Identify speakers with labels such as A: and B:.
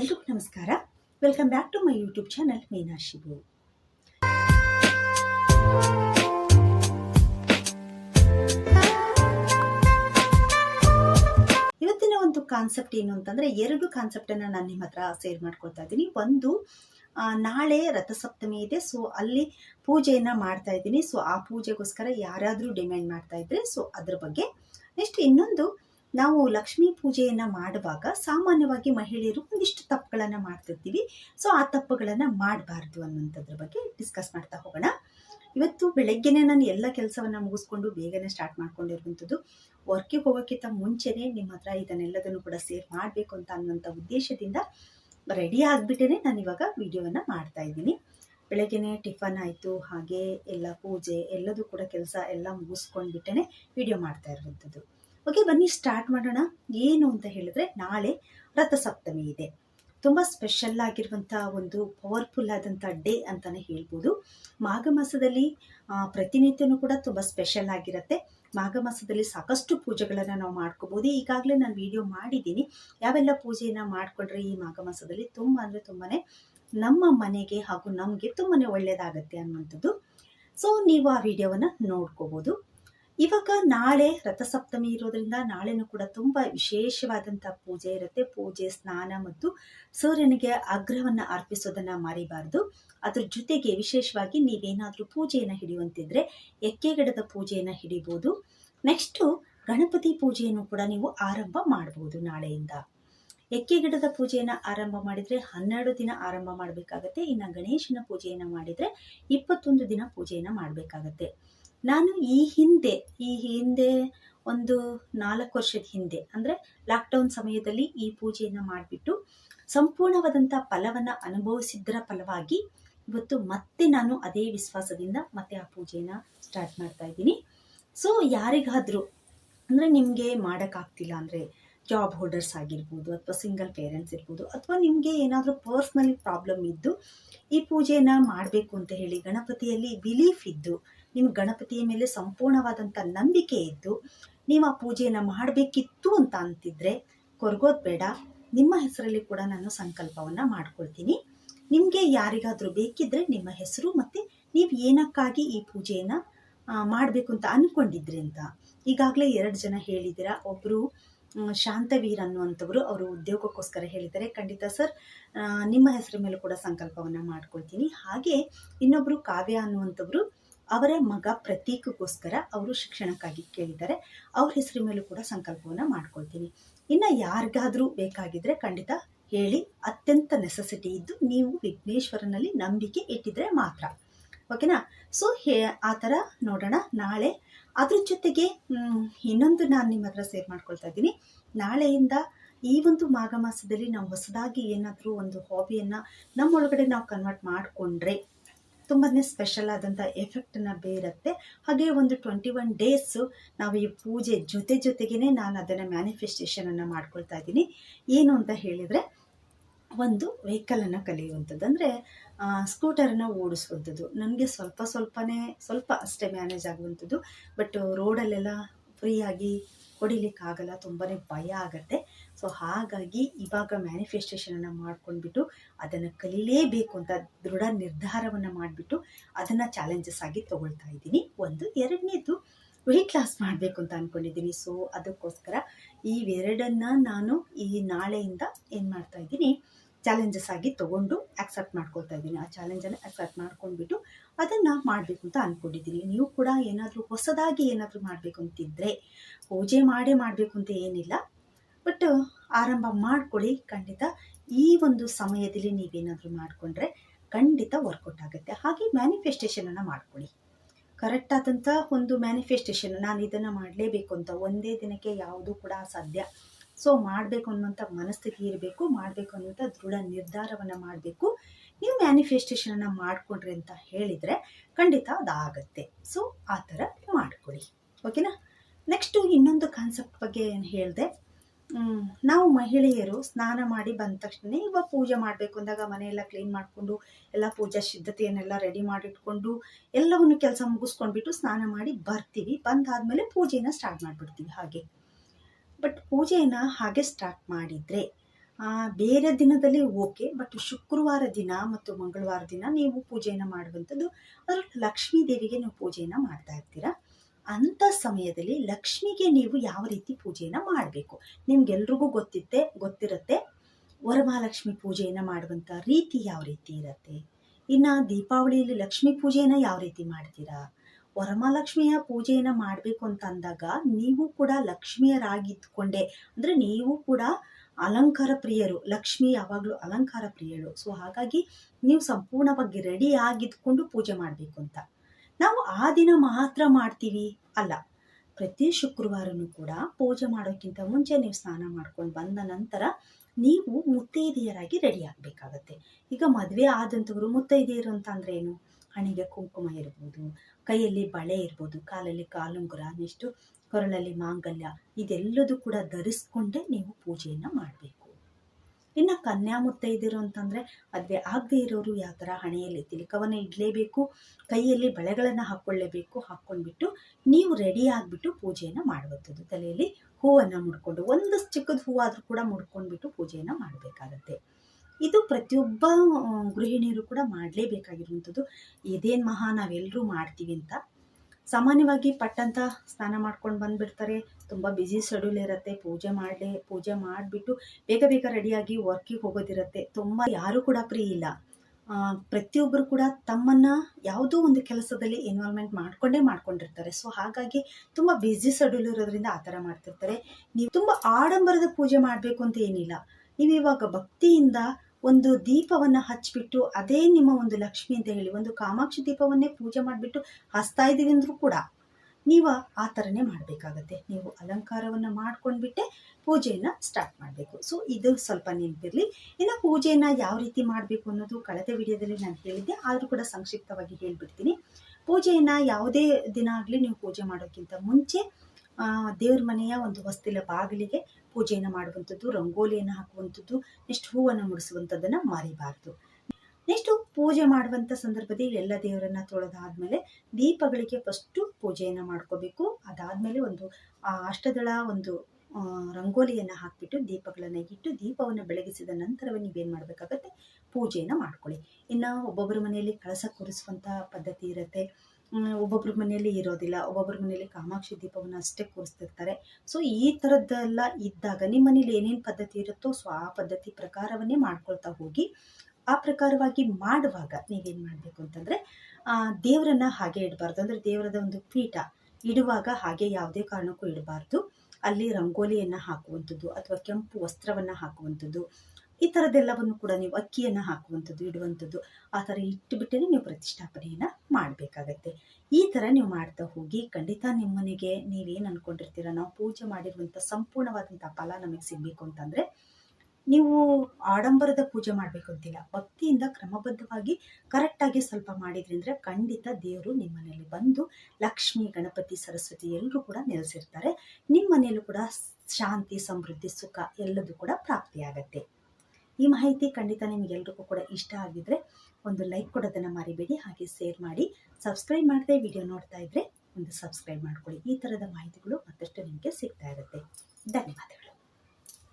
A: ಎಲ್ರಿಗೂ ನಮಸ್ಕಾರ. Welcome back to my YouTube channel Meena Shivu ಇವತ್ತಿನ ಒಂದು ಕಾನ್ಸೆಪ್ಟ್ ಏನು ಅಂತಂದ್ರೆ ಎರಡು ಕಾನ್ಸೆಪ್ಟ್ ಅನ್ನ ನಾನು ನಿಮ್ಮ ಹತ್ರ ಸೇರ್ ಮಾಡ್ಕೊಳ್ತಾ ಇದ್ದೀನಿ. ಒಂದು ನಾಳೆ ರಥಸಪ್ತಮಿ ಇದೆ ಸೊ ಅಲ್ಲಿ ಪೂಜೆಯನ್ನ ಮಾಡ್ತಾ ಇದ್ದೀನಿ. ಸೊ ಆ ಪೂಜೆಗೋಸ್ಕರ ಯಾರಾದರೂ ಡಿಮ್ಯಾಂಡ್ ಮಾಡ್ತಾ ಇದ್ರೆ ಸೊ ಅದ್ರ ಬಗ್ಗೆ. ನೆಕ್ಸ್ಟ್ ಇನ್ನೊಂದು ನಾವು ಲಕ್ಷ್ಮೀ ಪೂಜೆಯನ್ನು ಮಾಡುವಾಗ ಸಾಮಾನ್ಯವಾಗಿ ಮಹಿಳೆಯರು ಒಂದಿಷ್ಟು ತಪ್ಪುಗಳನ್ನು ಮಾಡ್ತಿರ್ತೀವಿ. ಸೊ ಆ ತಪ್ಪುಗಳನ್ನು ಮಾಡಬಾರ್ದು ಅನ್ನೋಂಥದ್ರ ಬಗ್ಗೆ ಡಿಸ್ಕಸ್ ಮಾಡ್ತಾ ಹೋಗೋಣ. ಇವತ್ತು ಬೆಳಗ್ಗೆನೆ ನಾನು ಎಲ್ಲ ಕೆಲಸವನ್ನ ಮುಗಿಸ್ಕೊಂಡು ಬೇಗನೆ ಸ್ಟಾರ್ಟ್ ಮಾಡ್ಕೊಂಡಿರುವಂಥದ್ದು. ವರ್ಕಿಗೆ ಹೋಗೋಕ್ಕಿಂತ ಮುಂಚೆನೆ ನಿಮ್ಮ ಹತ್ರ ಇದನ್ನೆಲ್ಲದನ್ನು ಕೂಡ ಸೇರ್ ಮಾಡಬೇಕು ಅಂತ ಅನ್ನೋಂಥ ಉದ್ದೇಶದಿಂದ ರೆಡಿ ಆಗಿಬಿಟ್ಟೇ ನಾನು ಇವಾಗ ವಿಡಿಯೋವನ್ನು ಮಾಡ್ತಾ ಇದ್ದೀನಿ. ಬೆಳಗ್ಗೆನೆ ಟಿಫನ್ ಆಯಿತು, ಹಾಗೆ ಎಲ್ಲ ಪೂಜೆ ಎಲ್ಲದೂ ಕೂಡ ಕೆಲಸ ಎಲ್ಲ ಮುಗಿಸ್ಕೊಂಡ್ಬಿಟ್ಟೇ ವಿಡಿಯೋ ಮಾಡ್ತಾ ಇರುವಂಥದ್ದು. ಓಕೆ, ಬನ್ನಿ ಸ್ಟಾರ್ಟ್ ಮಾಡೋಣ. ಏನು ಅಂತ ಹೇಳಿದ್ರೆ ನಾಳೆ ರಥಸಪ್ತಮಿ ಇದೆ. ತುಂಬ ಸ್ಪೆಷಲ್ ಆಗಿರುವಂಥ ಒಂದು ಪವರ್ಫುಲ್ ಆದಂಥ ಡೇ ಅಂತಲೇ ಹೇಳ್ಬೋದು. ಮಾಘ ಮಾಸದಲ್ಲಿ ಪ್ರತಿನಿತ್ಯನೂ ಕೂಡ ತುಂಬ ಸ್ಪೆಷಲ್ ಆಗಿರುತ್ತೆ. ಮಾಘ ಮಾಸದಲ್ಲಿ ಸಾಕಷ್ಟು ಪೂಜೆಗಳನ್ನು ನಾವು ಮಾಡ್ಕೋಬೋದು. ಈಗಾಗಲೇ ನಾನು ವಿಡಿಯೋ ಮಾಡಿದ್ದೀನಿ. ಯಾವೆಲ್ಲ ಪೂಜೆಯನ್ನು ಮಾಡಿಕೊಂಡ್ರೆ ಈ ಮಾಘ ಮಾಸದಲ್ಲಿ ತುಂಬ ಅಂದರೆ ತುಂಬಾ ನಮ್ಮ ಮನೆಗೆ ಹಾಗೂ ನಮಗೆ ತುಂಬಾ ಒಳ್ಳೆಯದಾಗತ್ತೆ ಅನ್ನುವಂಥದ್ದು. ಸೊ ನೀವು ಆ ವಿಡಿಯೋವನ್ನು ನೋಡ್ಕೋಬೋದು. ಇವಾಗ ನಾಳೆ ರಥಸಪ್ತಮಿ ಇರೋದ್ರಿಂದ ನಾಳೆನೂ ಕೂಡ ತುಂಬ ವಿಶೇಷವಾದಂಥ ಪೂಜೆ ಇರುತ್ತೆ. ಪೂಜೆ, ಸ್ನಾನ ಮತ್ತು ಸೂರ್ಯನಿಗೆ ಅಗ್ರಹವನ್ನು ಅರ್ಪಿಸೋದನ್ನು ಮರಿಬಾರ್ದು ಅದ್ರ ಜೊತೆಗೆ ವಿಶೇಷವಾಗಿ ನೀವೇನಾದರೂ ಪೂಜೆಯನ್ನು ಹಿಡಿಯುವಂತಿದ್ರೆ ಎಕ್ಕೆಗಿಡದ ಪೂಜೆಯನ್ನು ಹಿಡಿಬೋದು. ನೆಕ್ಸ್ಟು ಗಣಪತಿ ಪೂಜೆಯನ್ನು ಕೂಡ ನೀವು ಆರಂಭ ಮಾಡ್ಬೋದು ನಾಳೆಯಿಂದ. ಎಕ್ಕೆ ಗಿಡದ ಪೂಜೆಯನ್ನು ಆರಂಭ ಮಾಡಿದರೆ ಹನ್ನೆರಡು ದಿನ ಆರಂಭ ಮಾಡಬೇಕಾಗತ್ತೆ. ಇನ್ನು ಗಣೇಶನ ಪೂಜೆಯನ್ನು ಮಾಡಿದರೆ ಇಪ್ಪತ್ತೊಂದು ದಿನ ಪೂಜೆಯನ್ನು ಮಾಡಬೇಕಾಗತ್ತೆ. ನಾನು ಈ ಹಿಂದೆ ಈ ಹಿಂದೆ ಒಂದು ನಾಲ್ಕು ವರ್ಷದ ಹಿಂದೆ, ಅಂದರೆ ಲಾಕ್ಡೌನ್ ಸಮಯದಲ್ಲಿ ಈ ಪೂಜೆಯನ್ನು ಮಾಡಿಬಿಟ್ಟು ಸಂಪೂರ್ಣವಾದಂಥ ಫಲವನ್ನು ಅನುಭವಿಸಿದ್ದರ ಫಲವಾಗಿ ಇವತ್ತು ಮತ್ತೆ ನಾನು ಅದೇ ವಿಶ್ವಾಸದಿಂದ ಮತ್ತೆ ಆ ಪೂಜೆನ ಸ್ಟಾರ್ಟ್ ಮಾಡ್ತಾ ಇದ್ದೀನಿ. ಸೊ ಯಾರಿಗಾದರೂ, ಅಂದರೆ ನಿಮಗೆ ಮಾಡೋಕ್ಕಾಗ್ತಿಲ್ಲ ಅಂದರೆ ಜಾಬ್ ಹೋಲ್ಡರ್ಸ್ ಆಗಿರ್ಬೋದು ಅಥವಾ ಸಿಂಗಲ್ ಪೇರೆಂಟ್ಸ್ ಇರ್ಬೋದು ಅಥವಾ ನಿಮಗೆ ಏನಾದರೂ ಪರ್ಸ್ನಲಿ ಪ್ರಾಬ್ಲಮ್ ಇದ್ದು ಈ ಪೂಜೆನ ಮಾಡಬೇಕು ಅಂತ ಹೇಳಿ ಗಣಪತಿಯಲ್ಲಿ ಬಿಲೀಫ್ ಇದ್ದು ನಿಮ್ಗೆ ಗಣಪತಿಯ ಮೇಲೆ ಸಂಪೂರ್ಣವಾದಂಥ ನಂಬಿಕೆ ಇದ್ದು ನೀವು ಆ ಪೂಜೆಯನ್ನು ಮಾಡಬೇಕಿತ್ತು ಅಂತ ಅಂತಿದ್ರೆ ಕೊರಗೋದು ಬೇಡ. ನಿಮ್ಮ ಹೆಸರಲ್ಲಿ ಕೂಡ ನಾನು ಸಂಕಲ್ಪವನ್ನು ಮಾಡ್ಕೊಳ್ತೀನಿ. ನಿಮಗೆ ಯಾರಿಗಾದರೂ ಬೇಕಿದ್ರೆ ನಿಮ್ಮ ಹೆಸರು ಮತ್ತು ನೀವು ಏನಕ್ಕಾಗಿ ಈ ಪೂಜೆಯನ್ನು ಮಾಡಬೇಕು ಅಂತ ಅಂದ್ಕೊಂಡಿದ್ರಿ ಅಂತ. ಈಗಾಗಲೇ ಎರಡು ಜನ ಹೇಳಿದ್ದೀರಾ. ಒಬ್ಬರು ಶಾಂತವೀರ್ ಅನ್ನುವಂಥವ್ರು ಅವರು ಉದ್ಯೋಗಕ್ಕೋಸ್ಕರ ಹೇಳಿದ್ದಾರೆ. ಖಂಡಿತ ಸರ್ ನಿಮ್ಮ ಹೆಸರ ಮೇಲೆ ಕೂಡ ಸಂಕಲ್ಪವನ್ನು ಮಾಡ್ಕೊಳ್ತೀನಿ. ಹಾಗೆ ಇನ್ನೊಬ್ಬರು ಕಾವ್ಯ ಅನ್ನುವಂಥವ್ರು ಅವರ ಮಗ ಪ್ರತೀಕಗೋಸ್ಕರ ಅವರು ಶಿಕ್ಷಣಕ್ಕಾಗಿ ಕೇಳಿದ್ದಾರೆ. ಅವ್ರ ಹೆಸರು ಮೇಲೂ ಕೂಡ ಸಂಕಲ್ಪವನ್ನು ಮಾಡ್ಕೊಳ್ತೀನಿ. ಇನ್ನು ಯಾರಿಗಾದರೂ ಬೇಕಾಗಿದ್ದರೆ ಖಂಡಿತ ಹೇಳಿ. ಅತ್ಯಂತ ನೆಸೆಸಿಟಿ ಇದ್ದು ನೀವು ವಿಘ್ನೇಶ್ವರನಲ್ಲಿ ನಂಬಿಕೆ ಇಟ್ಟಿದ್ರೆ ಮಾತ್ರ. ಓಕೆನಾ? ಸೊ ಹೇ, ಆ ಥರ ನೋಡೋಣ ನಾಳೆ. ಅದ್ರ ಜೊತೆಗೆ ಇನ್ನೊಂದು ನಾನು ನಿಮ್ಮ ಹತ್ರ ಸೇರ್ ಮಾಡ್ಕೊಳ್ತಾ ಇದ್ದೀನಿ. ನಾಳೆಯಿಂದ ಈ ಒಂದು ಮಾಘ ಮಾಸದಲ್ಲಿ ನಾವು ಹೊಸದಾಗಿ ಏನಾದರೂ ಒಂದು ಹಾಬಿಯನ್ನು ನಮ್ಮೊಳಗಡೆ ನಾವು ಕನ್ವರ್ಟ್ ಮಾಡಿಕೊಂಡ್ರೆ ತುಂಬಾ ಸ್ಪೆಷಲ್ ಆದಂಥ ಎಫೆಕ್ಟನ್ನು ಬೀರುತ್ತೆ. ಹಾಗೆ ಒಂದು ಟ್ವೆಂಟಿ ಒನ್ ಡೇಸು ನಾವು ಈ ಪೂಜೆ ಜೊತೆ ಜೊತೆಗೇ ನಾನು ಅದನ್ನು ಮ್ಯಾನಿಫೆಸ್ಟೇಷನನ್ನು ಮಾಡ್ಕೊಳ್ತಾ ಇದ್ದೀನಿ. ಏನು ಅಂತ ಹೇಳಿದರೆ, ಒಂದು ವೆಹಿಕಲನ್ನು ಕಲಿಯುವಂಥದ್ದು. ಅಂದರೆ ಸ್ಕೂಟರನ್ನು ಓಡಿಸುವಂಥದ್ದು. ನನಗೆ ಸ್ವಲ್ಪ ಸ್ವಲ್ಪನೇ, ಸ್ವಲ್ಪ ಅಷ್ಟೇ ಮ್ಯಾನೇಜ್ ಆಗುವಂಥದ್ದು. ಬಟ್ ರೋಡಲ್ಲೆಲ್ಲ ಫ್ರೀಯಾಗಿ ಹೊಡಿಲಿಕ್ಕಾಗಲ್ಲ ತುಂಬಾ ಭಯ ಆಗತ್ತೆ. ಸೊ ಹಾಗಾಗಿ ಇವಾಗ ಮ್ಯಾನಿಫೆಸ್ಟೇಷನನ್ನು ಮಾಡ್ಕೊಂಡ್ಬಿಟ್ಟು ಅದನ್ನು ಕಲೀಲೇಬೇಕು ಅಂತ ದೃಢ ನಿರ್ಧಾರವನ್ನು ಮಾಡಿಬಿಟ್ಟು ಅದನ್ನು ಚಾಲೆಂಜಸ್ ಆಗಿ ತಗೊಳ್ತಾ ಇದ್ದೀನಿ. ಒಂದು, ಎರಡನೇದು ವೆಯ್ಟ್ ಲಾಸ್ ಮಾಡಬೇಕು ಅಂತ ಅಂದ್ಕೊಂಡಿದ್ದೀನಿ ಸೊ ಅದಕ್ಕೋಸ್ಕರ ಈ ನಾನು ಈ ನಾಳೆಯಿಂದ ಏನು ಮಾಡ್ತಾ ಇದ್ದೀನಿ ಚಾಲೆಂಜಸ್ ಆಗಿ ತಗೊಂಡು ಆಕ್ಸೆಪ್ಟ್ ಮಾಡ್ಕೊಳ್ತಾ ಇದ್ದೀನಿ. ಆ ಚಾಲೆಂಜನ್ನು ಆಕ್ಸೆಪ್ಟ್ ಮಾಡ್ಕೊಂಡ್ಬಿಟ್ಟು ಅದನ್ನು ಮಾಡಬೇಕು ಅಂತ ಅಂದ್ಕೊಂಡಿದ್ದೀನಿ ನೀವು ಕೂಡ ಏನಾದರೂ ಹೊಸದಾಗಿ ಏನಾದರೂ ಮಾಡಬೇಕು ಅಂತಿದ್ದರೆ ಪೂಜೆ ಮಾಡೇ ಮಾಡಬೇಕು ಅಂತ ಏನಿಲ್ಲ. ಬಟ್ ಆರಂಭ ಮಾಡ್ಕೊಳ್ಳಿ. ಖಂಡಿತ ಈ ಒಂದು ಸಮಯದಲ್ಲಿ ನೀವೇನಾದರೂ ಮಾಡಿಕೊಂಡ್ರೆ ಖಂಡಿತ ವರ್ಕೌಟ್ ಆಗುತ್ತೆ. ಹಾಗೆ ಮ್ಯಾನಿಫೆಸ್ಟೇಷನನ್ನು ಮಾಡ್ಕೊಳ್ಳಿ. ಕರೆಕ್ಟ್ ಆದಂಥ ಒಂದು ಮ್ಯಾನಿಫೆಸ್ಟೇಷನ್ ನಾನು ಇದನ್ನು ಮಾಡಲೇಬೇಕು ಅಂತ ಒಂದೇ ದಿನಕ್ಕೆ ಯಾವುದು ಕೂಡ ಸಾಧ್ಯ. ಸೊ ಮಾಡಬೇಕು ಅನ್ನುವಂಥ ಮನಸ್ಥಿತಿ ಇರಬೇಕು, ಮಾಡಬೇಕು ಅನ್ನುವಂಥ ದೃಢ ನಿರ್ಧಾರವನ್ನು ಮಾಡಬೇಕು. ನೀವು ಮ್ಯಾನಿಫೆಸ್ಟೇಷನನ್ನು ಮಾಡಿಕೊಂಡ್ರಿ ಅಂತ ಹೇಳಿದರೆ ಖಂಡಿತ ಅದಾಗತ್ತೆ. ಸೊ ಆ ಥರ ಮಾಡ್ಕೊಳ್ಳಿ. ಓಕೆನಾ ನೆಕ್ಸ್ಟು ಇನ್ನೊಂದು ಕಾನ್ಸೆಪ್ಟ್ ಬಗ್ಗೆ ಏನು ಹೇಳಿದೆ? ನಾವು ಮಹಿಳೆಯರು ಸ್ನಾನ ಮಾಡಿ ಬಂದ ತಕ್ಷಣ ಇವಾಗ ಪೂಜೆ ಮಾಡಬೇಕು ಅಂದಾಗ ಮನೆಯೆಲ್ಲ ಕ್ಲೀನ್ ಮಾಡಿಕೊಂಡು ಎಲ್ಲ ಪೂಜಾ ಸಿದ್ಧತೆಯನ್ನೆಲ್ಲ ರೆಡಿ ಮಾಡಿಟ್ಕೊಂಡು ಎಲ್ಲವನ್ನು ಕೆಲಸ ಮುಗಿಸ್ಕೊಂಡ್ಬಿಟ್ಟು ಸ್ನಾನ ಮಾಡಿ ಬರ್ತೀವಿ. ಬಂದಾದಮೇಲೆ ಪೂಜೆನ ಸ್ಟಾರ್ಟ್ ಮಾಡಿಬಿಡ್ತೀವಿ ಹಾಗೆ. ಬಟ್ ಪೂಜೆನ ಹಾಗೆ ಸ್ಟಾರ್ಟ್ ಮಾಡಿದರೆ ಬೇರೆ ದಿನದಲ್ಲಿ ಓಕೆ ಬಟ್ ಶುಕ್ರವಾರ ದಿನ ಮತ್ತು ಮಂಗಳವಾರ ದಿನ ನೀವು ಪೂಜೆಯನ್ನು ಮಾಡುವಂಥದ್ದು, ಅದರಲ್ಲಿ ಲಕ್ಷ್ಮೀ ದೇವಿಗೆ ನೀವು ಪೂಜೆಯನ್ನು ಮಾಡ್ತಾ ಇರ್ತೀರಾ. ಅಂಥ ಸಮಯದಲ್ಲಿ ಲಕ್ಷ್ಮಿಗೆ ನೀವು ಯಾವ ರೀತಿ ಪೂಜೆಯನ್ನು ಮಾಡಬೇಕು? ನಿಮ್ಗೆಲ್ರಿಗೂ ಗೊತ್ತಿತ್ತೆ ಗೊತ್ತಿರುತ್ತೆ. ವರಮಹಾಲಕ್ಷ್ಮಿ ಪೂಜೆಯನ್ನು ಮಾಡುವಂಥ ರೀತಿ ಯಾವ ರೀತಿ ಇರುತ್ತೆ? ಇನ್ನು ದೀಪಾವಳಿಯಲ್ಲಿ ಲಕ್ಷ್ಮಿ ಪೂಜೆಯನ್ನು ಯಾವ ರೀತಿ ಮಾಡ್ತೀರಾ? ವರಮಹಾಲಕ್ಷ್ಮಿಯ ಪೂಜೆಯನ್ನು ಮಾಡಬೇಕು ಅಂತ ಅಂದಾಗ ನೀವು ಕೂಡ ಲಕ್ಷ್ಮಿಯರಾಗಿದ್ದುಕೊಂಡೆ ಅಂದರೆ ನೀವು ಕೂಡ ಅಲಂಕಾರ ಪ್ರಿಯರು, ಲಕ್ಷ್ಮಿ ಯಾವಾಗಲೂ ಅಲಂಕಾರ ಪ್ರಿಯರು ಸೊ ಹಾಗಾಗಿ ನೀವು ಸಂಪೂರ್ಣವಾಗಿ ರೆಡಿ ಆಗಿದ್ಕೊಂಡು ಪೂಜೆ ಮಾಡಬೇಕು ಅಂತ. ನಾವು ಆ ದಿನ ಮಾತ್ರ ಮಾಡ್ತೀವಿ? ಅಲ್ಲ. ಪ್ರತಿ ಶುಕ್ರವಾರನೂ ಕೂಡ ಪೂಜೆ ಮಾಡೋಕ್ಕಿಂತ ಮುಂಚೆ ನೀವು ಸ್ನಾನ ಮಾಡ್ಕೊಂಡು ಬಂದ ನಂತರ ನೀವು ಮುತ್ತೈದೆಯರಾಗಿ ರೆಡಿ ಆಗಬೇಕಾಗತ್ತೆ. ಈಗ ಮದುವೆ ಆದಂಥವ್ರು ಮುತ್ತೈದೆಯರು ಅಂತ ಅಂದ್ರೆ ಏನು? ಹಣೆಗೆ ಕುಂಕುಮ ಇರ್ಬೋದು, ಕೈಯಲ್ಲಿ ಬಳೆ ಇರ್ಬೋದು, ಕಾಲಲ್ಲಿ ಕಾಲುಂಗುರ, ನೆಕ್ಸ್ಟು ಕೊರಳಲ್ಲಿ ಮಾಂಗಲ್ಯ, ಇದೆಲ್ಲದೂ ಕೂಡ ಧರಿಸ್ಕೊಂಡೇ ನೀವು ಪೂಜೆಯನ್ನು ಮಾಡಬೇಕು. ಇನ್ನು ಕನ್ಯಾ ಮುತ್ತೈದಿರು ಅಂತಂದರೆ ಮದುವೆ ಆಗದೆ ಇರೋರು ಯಾವ ಥರ ಹಣೆಯಲ್ಲಿ ತಿಲಕವನ್ನ ಇಡಲೇಬೇಕು, ಕೈಯಲ್ಲಿ ಬಳೆಗಳನ್ನು ಹಾಕ್ಕೊಳ್ಳೇಬೇಕು ಹಾಕ್ಕೊಂಡ್ಬಿಟ್ಟು ನೀವು ರೆಡಿ ಆಗ್ಬಿಟ್ಟು ಪೂಜೆಯನ್ನು ಮಾಡುವಂಥದ್ದು ತಲೆಯಲ್ಲಿ ಹೂವನ್ನು ಮುಡ್ಕೊಂಡು ಒಂದು ಚಿಕ್ಕದ ಹೂವಾದರೂ ಕೂಡ ಮುಡ್ಕೊಂಡ್ಬಿಟ್ಟು ಪೂಜೆಯನ್ನು ಮಾಡಬೇಕಾಗತ್ತೆ. ಇದು ಪ್ರತಿಯೊಬ್ಬ ಗೃಹಿಣಿಯರು ಕೂಡ ಮಾಡಲೇಬೇಕಾಗಿರುವಂಥದ್ದು ಇದೇನು ಮಹಾ ನಾವೆಲ್ಲರೂ ಮಾಡ್ತೀವಿ ಅಂತ ಸಾಮಾನ್ಯವಾಗಿ ಪಟ್ಟಂತ ಸ್ನಾನ ಮಾಡ್ಕೊಂಡು ಬಂದುಬಿಡ್ತಾರೆ. ತುಂಬ ಬ್ಯುಸಿ ಶೆಡ್ಯೂಲ್ ಇರುತ್ತೆ. ಪೂಜೆ ಮಾಡಲೇ, ಪೂಜೆ ಮಾಡಿಬಿಟ್ಟು ಬೇಗ ಬೇಗ ರೆಡಿಯಾಗಿ ವರ್ಕಿಗೆ ಹೋಗೋದಿರುತ್ತೆ. ತುಂಬ ಯಾರೂ ಕೂಡ ಫ್ರೀ ಇಲ್ಲ. ಪ್ರತಿಯೊಬ್ಬರು ಕೂಡ ತಮ್ಮನ್ನ ಯಾವುದೋ ಒಂದು ಕೆಲಸದಲ್ಲಿ ಇನ್ವಾಲ್ವ್ಮೆಂಟ್ ಮಾಡಿಕೊಂಡೇ ಮಾಡ್ಕೊಂಡಿರ್ತಾರೆ. ಸೊ ಹಾಗಾಗಿ ತುಂಬ ಬ್ಯುಸಿ ಶೆಡ್ಯೂಲ್ ಇರೋದ್ರಿಂದ ಆ ಥರ ಮಾಡ್ತಿರ್ತಾರೆ. ನೀವು ತುಂಬ ಆಡಂಬರದ ಪೂಜೆ ಮಾಡಬೇಕು ಅಂತ ಏನಿಲ್ಲ. ನೀವು ಇವಾಗ ಭಕ್ತಿಯಿಂದ ಒಂದು ದೀಪವನ್ನು ಹಚ್ಚಿಬಿಟ್ಟು ಅದೇ ನಿಮ್ಮ ಒಂದು ಲಕ್ಷ್ಮಿ ಅಂತ ಹೇಳಿ ಒಂದು ಕಾಮಾಕ್ಷಿ ದೀಪವನ್ನೇ ಪೂಜೆ ಮಾಡಿಬಿಟ್ಟು ಹಸ್ತಾ ಇದ್ದೀವಿ ಅಂದರೂ ಕೂಡ ನೀವು ಆ ಥರನೇ ಮಾಡಬೇಕಾಗತ್ತೆ. ನೀವು ಅಲಂಕಾರವನ್ನು ಮಾಡ್ಕೊಂಡ್ಬಿಟ್ಟೆ ಪೂಜೆಯನ್ನು ಸ್ಟಾರ್ಟ್ ಮಾಡಬೇಕು. ಸೊ ಇದು ಸ್ವಲ್ಪ ನೆನಪಿರಲಿ. ಇನ್ನು ಪೂಜೆಯನ್ನು ಯಾವ ರೀತಿ ಮಾಡಬೇಕು ಅನ್ನೋದು ಕಳೆದ ವಿಡಿಯೋದಲ್ಲಿ ನಾನು ಹೇಳಿದ್ದೆ. ಆದರೂ ಕೂಡ ಸಂಕ್ಷಿಪ್ತವಾಗಿ ಹೇಳ್ಬಿಡ್ತೀನಿ. ಪೂಜೆಯನ್ನು ಯಾವುದೇ ದಿನ ಆಗಲಿ ನೀವು ಪೂಜೆ ಮಾಡೋಕ್ಕಿಂತ ಮುಂಚೆ ದೇವ್ರ ಮನೆಯ ಒಂದು ಹೊಸ್ತಿಲ ಬಾಗಿಲಿಗೆ ಪೂಜೆಯನ್ನು ಮಾಡುವಂಥದ್ದು, ರಂಗೋಲಿಯನ್ನು ಹಾಕುವಂಥದ್ದು, ನೆಕ್ಸ್ಟ್ ಹೂವನ್ನು ಮುಡಿಸುವಂಥದ್ದನ್ನು ಮರಿಬಾರ್ದು. ನೆಕ್ಸ್ಟು ಪೂಜೆ ಮಾಡುವಂಥ ಸಂದರ್ಭದಲ್ಲಿ ಎಲ್ಲ ದೇವರನ್ನ ತೊಳೆದಾದ್ಮೇಲೆ ದೀಪಗಳಿಗೆ ಫಸ್ಟು ಪೂಜೆಯನ್ನು ಮಾಡ್ಕೋಬೇಕು. ಅದಾದಮೇಲೆ ಒಂದು ಅಷ್ಟದಳ ಒಂದು ರಂಗೋಲಿಯನ್ನು ಹಾಕಿಬಿಟ್ಟು ದೀಪಗಳನ್ನು ಇಟ್ಟು ದೀಪವನ್ನು ಬೆಳಗಿಸಿದ ನಂತರವೇ ನೀವೇನು ಮಾಡಬೇಕಾಗತ್ತೆ? ಪೂಜೆಯನ್ನು ಮಾಡ್ಕೊಳ್ಳಿ. ಇನ್ನು ಒಬ್ಬೊಬ್ಬರ ಮನೆಯಲ್ಲಿ ಕಳಸ ಕೂರಿಸುವಂಥ ಪದ್ಧತಿ ಇರುತ್ತೆ. ಮ್, ಒಬ್ಬೊಬ್ರ ಮನೆಯಲ್ಲಿ ಇರೋದಿಲ್ಲ ಒಬ್ಬೊಬ್ಬರ ಮನೆಯಲ್ಲಿ ಕಾಮಾಕ್ಷಿ ದೀಪವನ್ನು ಅಷ್ಟೇ ಕೂರಿಸ್ತಿರ್ತಾರೆ. ಸೊ ಈ ಥರದ್ದೆಲ್ಲ ಇದ್ದಾಗ ನಿಮ್ಮ ಮನೇಲಿ ಏನೇನು ಪದ್ಧತಿ ಇರುತ್ತೋ ಸೊ ಆ ಪದ್ಧತಿ ಪ್ರಕಾರವನ್ನೇ ಮಾಡ್ಕೊಳ್ತಾ ಹೋಗಿ ಆ ಪ್ರಕಾರವಾಗಿ ಮಾಡುವಾಗ ನೀವೇನು ಮಾಡಬೇಕು ಅಂತಂದರೆ ದೇವರನ್ನ ಹಾಗೆ ಇಡಬಾರ್ದು. ಅಂದರೆ ದೇವರದ ಒಂದು ಪೀಠ ಇಡುವಾಗ ಹಾಗೆ ಯಾವುದೇ ಕಾರಣಕ್ಕೂ ಇಡಬಾರ್ದು. ಅಲ್ಲಿ ರಂಗೋಲಿಯನ್ನು ಹಾಕುವಂಥದ್ದು ಅಥವಾ ಕೆಂಪು ವಸ್ತ್ರವನ್ನು ಹಾಕುವಂಥದ್ದು ಈ ಥರದ್ದೆಲ್ಲವನ್ನು ಕೂಡ ನೀವು ಅಕ್ಕಿಯನ್ನು ಹಾಕುವಂಥದ್ದು, ಇಡುವಂಥದ್ದು, ಆ ಥರ ಇಟ್ಟುಬಿಟ್ಟೇ ನೀವು ಪ್ರತಿಷ್ಠಾಪನೆಯನ್ನು ಮಾಡಬೇಕಾಗತ್ತೆ. ಈ ಥರ ನೀವು ಮಾಡ್ತಾ ಹೋಗಿ ಖಂಡಿತ ನಿಮ್ಮ ಮನೆಗೆ ನೀವೇನು ಅಂದ್ಕೊಂಡಿರ್ತೀರ ನಾವು ಪೂಜೆ ಮಾಡಿರುವಂಥ ಸಂಪೂರ್ಣವಾದಂಥ ಫಲ ನಮಗೆ ಸಿಗಬೇಕು ಅಂತಂದರೆ, ನೀವು ಆಡಂಬರದ ಪೂಜೆ ಮಾಡಬೇಕು ಅಂತಿಲ್ಲ. ಭಕ್ತಿಯಿಂದ ಕ್ರಮಬದ್ಧವಾಗಿ ಕರೆಕ್ಟಾಗಿ ಸ್ವಲ್ಪ ಮಾಡಿದ್ರಿಂದ ಖಂಡಿತ ದೇವರು ನಿಮ್ಮ ಮನೆಯಲ್ಲಿ ಬಂದು ಲಕ್ಷ್ಮಿ, ಗಣಪತಿ, ಸರಸ್ವತಿ ಎಲ್ಲರೂ ಕೂಡ ನೆಲೆಸಿರ್ತಾರೆ. ನಿಮ್ಮ ಮನೆಯಲ್ಲೂ ಕೂಡ ಶಾಂತಿ, ಸಮೃದ್ಧಿ, ಸುಖ ಎಲ್ಲದೂ ಕೂಡ ಪ್ರಾಪ್ತಿಯಾಗತ್ತೆ. ಈ ಮಾಹಿತಿ ಖಂಡಿತ ನಿಮಗೆಲ್ರಿಗೂ ಕೂಡ ಇಷ್ಟ ಆಗಿದ್ರೆ ಒಂದು ಲೈಕ್ ಕೊಡೋದನ್ನು ಮರಿಬೇಡಿ, ಹಾಗೆ ಶೇರ್ ಮಾಡಿ. ಸಬ್ಸ್ಕ್ರೈಬ್ ಮಾಡದೆ ವಿಡಿಯೋ ನೋಡ್ತಾ ಇದ್ರೆ ಒಂದು ಸಬ್ಸ್ಕ್ರೈಬ್ ಮಾಡ್ಕೊಳ್ಳಿ. ಈ ಥರದ ಮಾಹಿತಿಗಳು ಮತ್ತಷ್ಟು ನಿಮಗೆ ಸಿಗ್ತಾ ಇರುತ್ತೆ. ಧನ್ಯವಾದಗಳು.